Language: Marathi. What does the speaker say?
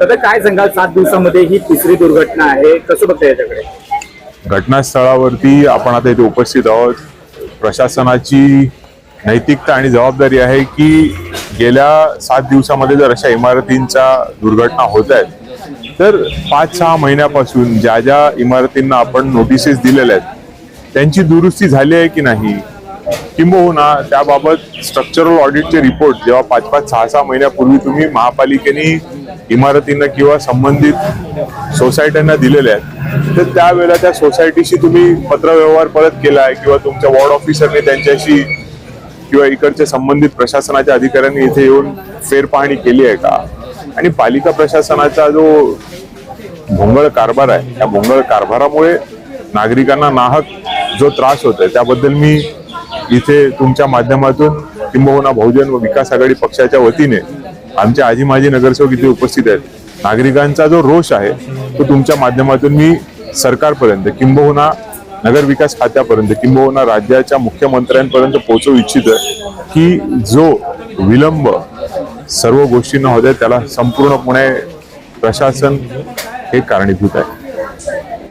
तर काय सांगाल सात दिवसामध्ये ही तिसरी दुर्घटना आहे? कसं बघता याच्याकडे? घटनास्थळावरती आपण आता इथे उपस्थित आहोत. प्रशासनाची नैतिकता आणि जबाबदारी आहे की गेल्या सात दिवसामध्ये जर अशा इमारतींच्या दुर्घटना होत आहेत तर पाच सहा महिन्यापासून ज्या ज्या इमारतींना आपण नोटिसेस दिलेल्या आहेत त्यांची दुरुस्ती झाली आहे की नाही? किंबहुना त्याबाबत स्ट्रक्चरल ऑडिटचे रिपोर्ट जेव्हा पाच पाच सहा सहा महिन्यापूर्वी तुम्ही महापालिकेने इमारतींना किंवा संबंधित सोसायट्यांना दिलेले आहेत तर त्यावेळेला त्या सोसायटीशी तुम्ही पत्रव्यवहार परत केला आहे किंवा तुमच्या वॉर्ड ऑफिसरने त्यांच्याशी किंवा इकडच्या संबंधित प्रशासनाच्या अधिकाऱ्यांनी इथे येऊन फेरपाहणी केली आहे का? आणि पालिका प्रशासनाचा जो भोंगळ कारभार आहे त्या भोंगळ कारभारामुळे नागरिकांना नाहक जो त्रास होतोय त्याबद्दल मी इथे तुमच्या माध्यमातून किंबहुना बहुजन व विकास आघाडी पक्षाच्या वतीने आमचे आजी माजी नगरसेवक इथे उपस्थित आहेत. नागरिकांचा जो रोष आहे तो तुमच्या माध्यमातून मी सरकारपर्यंत किंबहुना नगर विकास खात्यापर्यंत किंबहुना राज्याच्या मुख्यमंत्र्यांपर्यंत पोहोचवू इच्छितोय की जो विलंब सर्व गोष्टींना होत्या त्याला संपूर्णपणे प्रशासन हे कारणीभूत आहे.